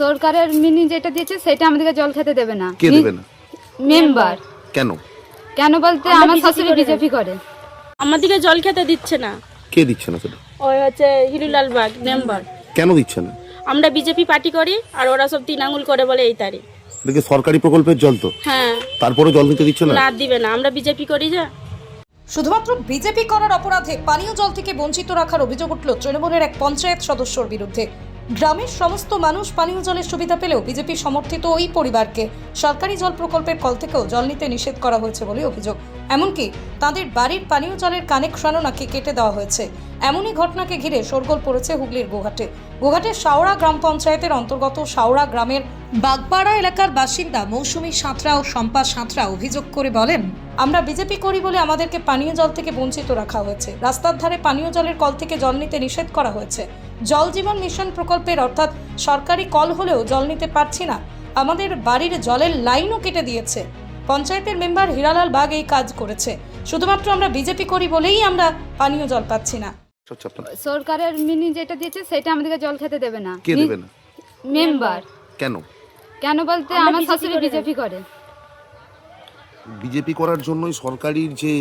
সরকারের মিনি যেটা দিয়েছে সেটা আমাদেরকে জল খেতে দেবে না। কে দেবে না? মেম্বার। কেন? কেন বলতে আমরা শাশুড়ি বিজেপি করে আমাদেরকে জল খেতে দিচ্ছে না। কে দিচ্ছে না সেটা? ওই হচ্ছে হিরুলাল বাগ মেম্বার। কেন দিচ্ছে না? আমরা বিজেপি পার্টি করি আর ওরা সব তিন আঙুল করে বলে এই তারিখ। দেখে সরকারি প্রকল্পের জল তো। হ্যাঁ। তারপরে জল নিতে দিচ্ছে না? না দিবে না। আমরা বিজেপি করি যা। শুধুমাত্র বিজেপি করার অপরাধে পানীয় জল থেকে বঞ্চিত রাখার অভিযোগ উঠল তৃণমূলের এক পঞ্চায়েত সদস্যর বিরুদ্ধে। গ্রামের সমস্ত মানুষ পানীয় জলের সুবিধা পেলেও বিজেপি সমর্থিত ওই পরিবারকে সরকারি জল প্রকল্পের কল থেকেও জল নিতে নিষেধ করা হয়েছে বলে অভিযোগ। এমনকি তাদের বাড়ির পানীয় জলের কানেকশনও নাকি কেটে দেওয়া হয়েছে। এমনই ঘটনাকে ঘিরে শোরগোল পড়েছে হুগলির গোঘাটে গোঘাটের শাওড়া গ্রাম পঞ্চায়েতের অন্তর্গত শাওড়া গ্রামের বাগপাড়া এলাকার বাসিন্দা মৌসুমী সাঁতরা ও শম্পা সাঁতরা অভিযোগ করে বলেন আমরা বিজেপি করি বলে আমাদেরকে পানীয় জল থেকে বঞ্চিত রাখা হয়েছে। রাস্তার ধারে পানীয় জলের কল থেকে জল নিতে নিষেধ করা হয়েছে। জল জীবন মিশন প্রকল্পের অর্থাৎ সরকারি কল হলেও জল নিতে পারছি না। আমাদের বাড়ির জলের লাইনও কেটে দিয়েছে। পঞ্চায়েতের মেম্বার হীরালাল বাগ এই কাজ করেছে। শুধুমাত্র আমরা বিজেপি করি বলেই আমরা পানীয় জল পাচ্ছি না। সরকারের মিনি যেটা দিয়েছে সেটা আমাদেরকে জল খেতে দেবে না। কে দেবে না? মেম্বার। কেন? কেন বলতে আমার শাশুড়ি বিজেপি করে। বিজেপি করার জন্যই সরকারির যে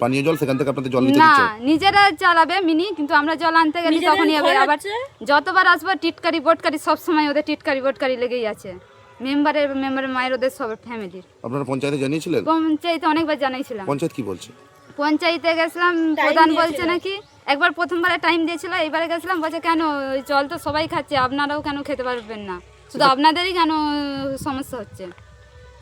পানীয় জল সেখান থেকে আপনাদের জল নিতে না নিজেরা চালাবে মিনি কিন্তু আমরা জল আনতে গেলে তখনই হবে। আবার যতবার আসব টিটকারি বোটকারি সব সময় ওদের টিটকারি বোটকারি লেগেই আছে। মেম্বারের মেম্বারের মায়ের ওদের সব ফ্যামিলির আপনারা পঞ্চায়েতে জানিয়েছিলেন? পঞ্চায়েতে অনেকবার জানাইছিলাম। পঞ্চায়েত কি বলছে? পঞ্চায়েতে গেছিলাম প্রধান বলছে নাকি একবার প্রথমবারে টাইম দিয়েছিল এবারে গেছিলাম বলছে কেন ওই জল তো সবাই খাচ্ছে আপনারাও কেন খেতে পারবেন না? শুধু আপনাদেরই কেন সমস্যা হচ্ছে।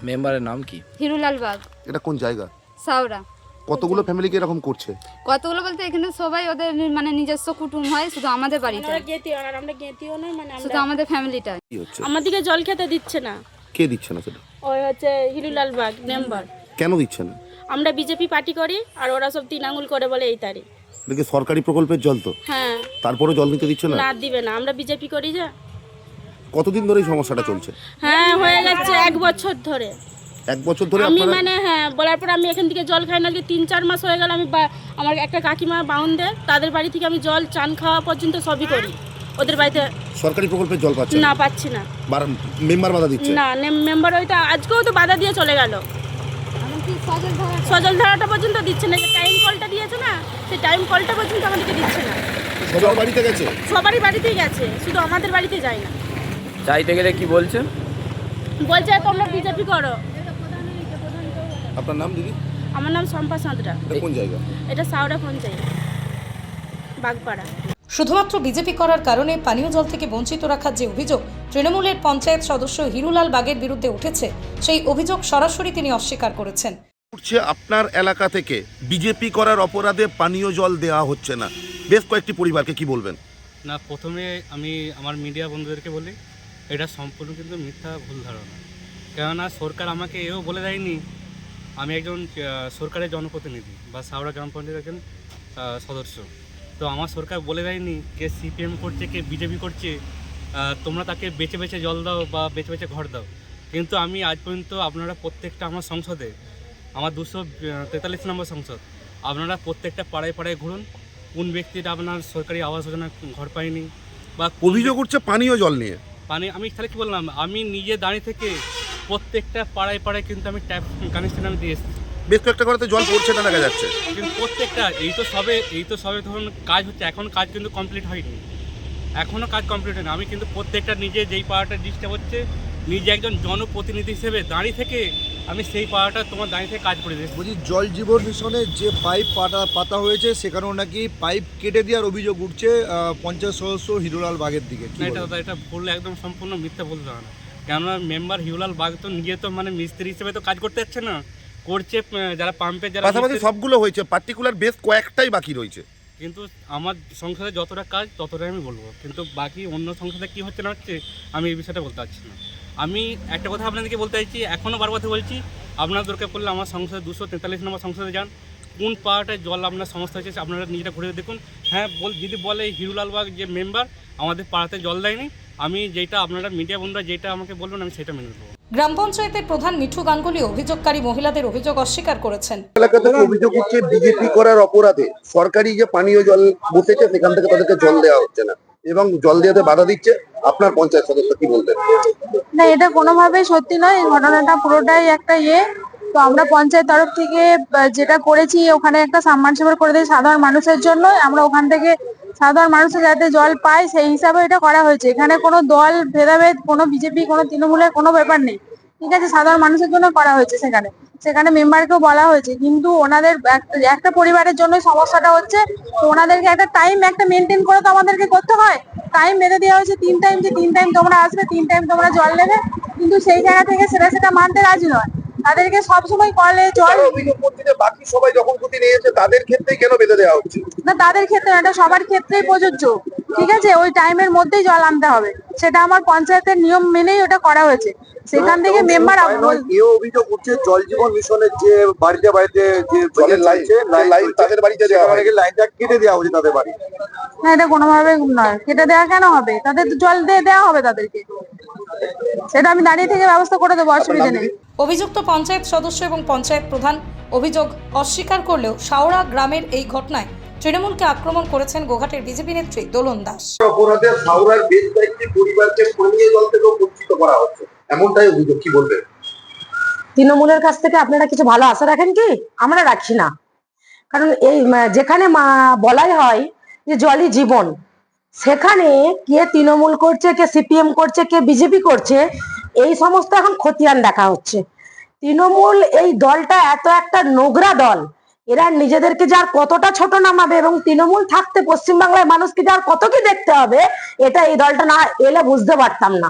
মেম্বারের নাম কি? হিরুলাল বাগ। এটা কোন জায়গা? সাউরা কতগুলো ফ্যামিলিকে এরকম করছে? কতগুলো বলতে এখানে সবাই ওদের মানে নিজস্ব কুটুম হয় শুধু আমাদের বাড়িতে আমরা গেতিও না আর আমরা গেতিও না মানে শুধু আমাদের ফ্যামিলিটা কি হচ্ছে? আমাদেরকে জল খেতে দিচ্ছে না। কে দিচ্ছে না সেটা? ওই হচ্ছে হিলুলাল বাগ মেম্বার কেন দিচ্ছে না? আমরা বিজেপি পার্টি করি আর ওরা সব তিন আঙুল করে বলে এই তারিখ। দেখে সরকারি প্রকল্পের জল তো। হ্যাঁ। তারপরে জল নিতে দিচ্ছে না? না দিবে না। আমরা বিজেপি করি যা। কতদিন ধরে এই সমস্যাটা চলছে? হ্যাঁ হয়ে গেছে এক বছর ধরে। এক বছর ধরে আমি আপনারা মানে হ্যাঁ বলার পর আমি এখান থেকে জল খাই না আজকে তিন চার মাস হয়ে গেল আমি বা- আমার একটা কাকিমা বাউন দেয় তাদের বাড়ি থেকে আমি জল চান খাওয়া পর্যন্ত সবই করি। ওদের বাড়িতে সরকারি প্রকল্পের জল পাচ্ছে না? পাচ্ছি না। মেম্বার বাধা দিচ্ছে? না মেম্বার ওইটা আজকেও তো বাধা দিয়ে চলে গেল। সজল ধারাটা পর্যন্ত দিচ্ছে না যে টাইম কলটা দিয়েছে না সেই টাইম কলটা পর্যন্ত আমাদেরকে দিচ্ছে না। সবার বাড়িতে গেছে? সবারই বাড়িতেই গেছে শুধু আমাদের বাড়িতে যায় না। চাইতে গেলে কি বলছে? বলছে তোমরা বিজেপি করো। আপনার নাম দিদি? আমার নাম শম্পা সাঁতরা। কোন জায়গা? এটা সাউরা পঞ্চায়েত বাগপাড়া। শুধুমাত্র বিজেপি করার কারণে পানীয় জল থেকে বঞ্চিত রাখার যে অভিযোগ তৃণমূলের পঞ্চায়েত সদস্য হিরুলাল বাগের বিরুদ্ধে উঠেছে সেই অভিযোগ সরাসরি তিনি অস্বীকার করেছেন। উঠছে আপনার এলাকা থেকে বিজেপি করার অপরাধে পানীয় জল দেওয়া হচ্ছে না। বেশ কয়েকটি পরিবারকে কি বলবেন? না প্রথমে আমি আমার মিডিয়া বন্ধুদেরকে বলি এটা সম্পূর্ণ কিন্তু মিথ্যা ভুল ধারণা। কেননা সরকার আমাকে এও বলে দেয়নি, আমি একজন সরকারের জনপ্রতিনিধি বা সাউরা গ্রাম পঞ্চায়েতের একজন সদস্য। তো আমার সরকার বলে দেয়নি কে সিপিএম করছে, কে বিজেপি করছে তোমরা তাকে বেছে বেছে জল দাও বা বেছে বেছে ঘর দাও। কিন্তু আমি আজ পর্যন্ত আপনারা প্রত্যেকটা আমার সংসদে, আমার দুশো তেতাল্লিশ নম্বর সংসদ, আপনারা প্রত্যেকটা পাড়ায় পাড়ায় ঘুরুন, কোন ব্যক্তিটা আপনার সরকারি আবাস যোজনা ঘর পায়নি বা অভিযোগ উঠছে পানীয় জল নিয়ে। মানে আমি তাহলে কী বললাম আমি নিজে দাঁড়িয়ে থেকে প্রত্যেকটা পাড়ায় পাড়ায় কিন্তু আমি ট্যাপ কানেকশন আমি দিয়ে এসেছি। বেশ কয়েকটা তো জল পড়ছে না দেখা যাচ্ছে। কিন্তু প্রত্যেকটা এই তো সবে এই তো সবে ধরুন কাজ হচ্ছে এখন কাজ কিন্তু কমপ্লিট হয়নি। এখনও কাজ কমপ্লিট হয়নি। আমি কিন্তু প্রত্যেকটা নিজে যেই পাড়াটা ডিস্টার্ব হচ্ছে নিজে একজন জনপ্রতিনিধি হিসেবে দাঁড়িয়ে থেকে আমি সেই পাড়াটা তোমার দাঁড়িয়ে থেকে কাজ করে দিয়েছি। বলছি জল জীবন মিশনে যে পাইপ পাতা পাতা হয়েছে সেখানেও নাকি পাইপ কেটে দেওয়ার অভিযোগ উঠছে পঞ্চাশ পঞ্চায়েত সদস্য হিরোলাল বাগের দিকে। এটা বলবেন? এটা ভুল একদম সম্পূর্ণ মিথ্যা বলতে হবে না। কেননা মেম্বার হিউলাল বাগ তো নিজে তো মানে মিস্ত্রি হিসেবে তো কাজ করতে যাচ্ছে না। করছে যারা পাম্পের যারা পাশাপাশি সবগুলো হয়েছে পার্টিকুলার বেশ কয়েকটাই বাকি রয়েছে। কিন্তু আমার সংসারে যতটা কাজ ততটাই আমি বলব। কিন্তু বাকি অন্য সংসারে কি হচ্ছে না হচ্ছে আমি এই বিষয়টা বলতে পারছি না। আমি একটা কথা আপনাদেরকে বলতে চাইছি এখনও বার কথা বলছি আপনার দরকার পড়লে আমার সংসদে দুশো তেতাল্লিশ নম্বর সংসদে যান। কোন পাড়াটায় জল আপনার সমস্যা হচ্ছে আপনারা নিজেরা ঘুরে দেখুন। হ্যাঁ বল যদি বলে হিরুলালবাগ যে মেম্বার আমাদের পাড়াতে জল দেয়নি আমি যেটা আপনারা মিডিয়া বন্ধুরা যেটা আমাকে বলবেন আমি সেটা মেনে নেব। গ্রাম পঞ্চায়েতের প্রধান মিঠু গাঙ্গুলি অভিযোগকারী মহিলাদের অভিযোগ অস্বীকার করেছেন। এলাকা থেকে অভিযোগ উঠছে বিজেপি করার অপরাধে সরকারি যে পানীয় জল বসেছে সেখান থেকে তাদেরকে জল দেওয়া হচ্ছে না। এবং জল দেওয়াতে বাধা দিচ্ছে। আপনার পঞ্চায়েত সদস্য কি বলবেন না, এটা কোনোভাবেই সত্যি নয়। এই ঘটনাটা পুরোটাই একটা ইয়ে। তো আমরা পঞ্চায়েত তরফ থেকে যেটা করেছি, ওখানে একটা সাবমার্সিবল করে দিই সাধারণ মানুষের জন্য। আমরা ওখান থেকে সাধারণ মানুষের যাতে জল পায়, সেই হিসাবে এটা করা হয়েছে। এখানে কোনো দল, ভেদাভেদ, কোনো বিজেপি, কোনো তৃণমূলের কোনো ব্যাপার নেই। ঠিক আছে, সাধারণ মানুষের জন্য করা হয়েছে সেখানে। সেখানে মেম্বারকেও বলা হয়েছে। কিন্তু ওনাদের একটা- একটা পরিবারের জন্য সমস্যাটা হচ্ছে। তো ওনাদেরকে একটা টাইম একটা মেনটেন করে তো আমাদেরকে করতে হয়। টাইম বেঁধে দেওয়া হয়েছে তিন টাইম যে তিন টাইম তোমরা আসবে তিন টাইম তোমরা জল নেবে। কিন্তু সেই জায়গা থেকে সেটা সেটা মানতে রাজি নয়। তাদেরকে সবসময় কলে জল বাকি সবাই যখন ক্ষতি নিয়েছে তাদের ক্ষেত্রেই কেন বেঁধে দেওয়া হচ্ছে? না তাদের ক্ষেত্রে এটা সবার ক্ষেত্রেই প্রযোজ্য। ঠিক আছে? ওই টাইমের মধ্যেই জল আনতে হবে। সেটা আমার পঞ্চায়েতের নিয়ম মেনেই ওটা করা হয়েছে। সেখান থেকে মেম্বার এও অভিযোগ উঠছে জল জীবন মিশনের যে বাড়িতে বাড়িতে যে জলের লাইন লাইন তাদের বাড়িতে দেওয়া হয়। লাইনটা কেটে দেওয়া হচ্ছে তাদের বাড়ি। না এটা কোনোভাবে নয়। কেটে দেওয়া কেন হবে? তাদের তো জল দিয়ে দেওয়া হবে তাদেরকে। সেটা আমি দাঁড়িয়ে থেকে ব্যবস্থা করে দেবো অসুবিধা নেই। অভিযুক্ত পঞ্চায়েত সদস্য এবং পঞ্চায়েত প্রধান অভিযোগ অস্বীকার করলেও শাওড়া গ্রামের এই ঘটনায় তৃণমূলকে আক্রমণ করেছেন গোঘাটের বিজেপি নেত্রী দোলন দাস। অপরাধে হাওড়ার বেশ কয়েকটি পরিবারকে থেকেও বঞ্চিত করা হচ্ছে। এমনটাই অভিযোগ কি বলবেন? তৃণমূলের কাছ থেকে আপনারা কিছু ভালো আশা রাখেন কি? আমরা রাখি না। কারণ এই যেখানে মা- বলাই হয় যে জলই জীবন সেখানে কে তৃণমূল করছে কে সিপিএম করছে কে বিজেপি করছে এই সমস্ত এখন খতিয়ান দেখা হচ্ছে। তৃণমূল এই দলটা এত একটা নোংরা দল এরা নিজেদেরকে যার কতটা ছোট নামাবে এবং তৃণমূল থাকতে পশ্চিমবাংলায় মানুষকে যার কত কি দেখতে হবে, এটা এই দলটা না এলে বুঝতে পারতাম না।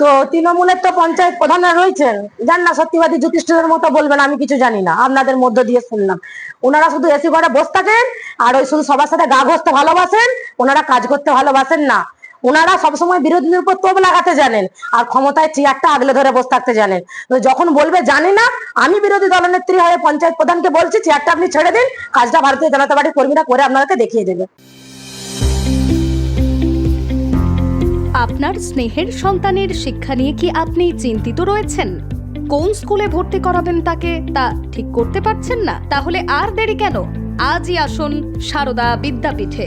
তো তৃণমূলের তো পঞ্চায়েত প্রধানরা রয়েছেন। জান না, সত্যিবাদী যুধিষ্ঠিরের মতো বলবেন আমি কিছু জানি না, আপনাদের মধ্য দিয়ে শুনলাম। ওনারা শুধু এসি ঘরে বসে থাকেন, আর ওই শুধু সবার সাথে গা ঘষতে ভালোবাসেন, ওনারা কাজ করতে ভালোবাসেন না। ওনারা সবসময় বিরোধীদের উপর তোপ লাগাতে জানেন আর ক্ষমতায় চেয়ারটা আগলে ধরে বসে থাকতে জানেন। যখন বলবে, জানি না, আমি বিরোধী দলনেত্রী হয়ে পঞ্চায়েত প্রধানকে বলছি চেয়ারটা আপনি ছেড়ে দিন, কাজটা ভারতীয় জনতা পার্টির কর্মীরা করে আপনাদেরকে দেখিয়ে দেবে। আপনার স্নেহের সন্তানের শিক্ষা নিয়ে কি আপনি চিন্তিত রয়েছেন? কোন স্কুলে ভর্তি করাবেন তাকে, তা ঠিক করতে পারছেন না? তাহলে আর দেরি কেন? আজই আসুন সারদা বিদ্যাপীঠে।